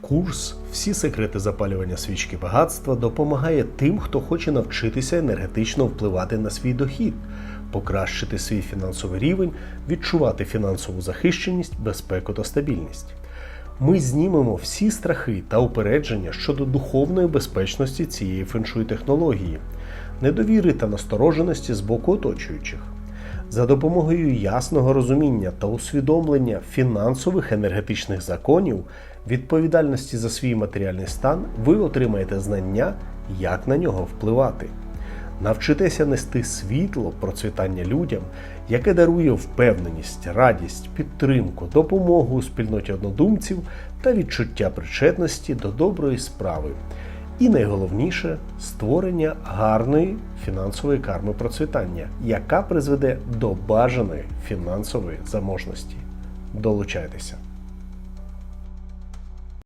Курс Всі секрети запалювання свічки багатства допомагає тим, хто хоче навчитися енергетично впливати на свій дохід, покращити свій фінансовий рівень, відчувати фінансову захищеність, безпеку та стабільність. Ми знімемо всі страхи та упередження щодо духовної безпечності цієї феншуй технології, недовіри та настороженості з боку оточуючих. За допомогою ясного розуміння та усвідомлення фінансових енергетичних законів, відповідальності за свій матеріальний стан, ви отримаєте знання, як на нього впливати. Навчитеся нести світло, процвітання людям, яке дарує впевненість, радість, підтримку, допомогу у спільноті однодумців та відчуття причетності до доброї справи. І найголовніше створення гарної фінансової карми процвітання, яка призведе до бажаної фінансової заможності. Долучайтеся!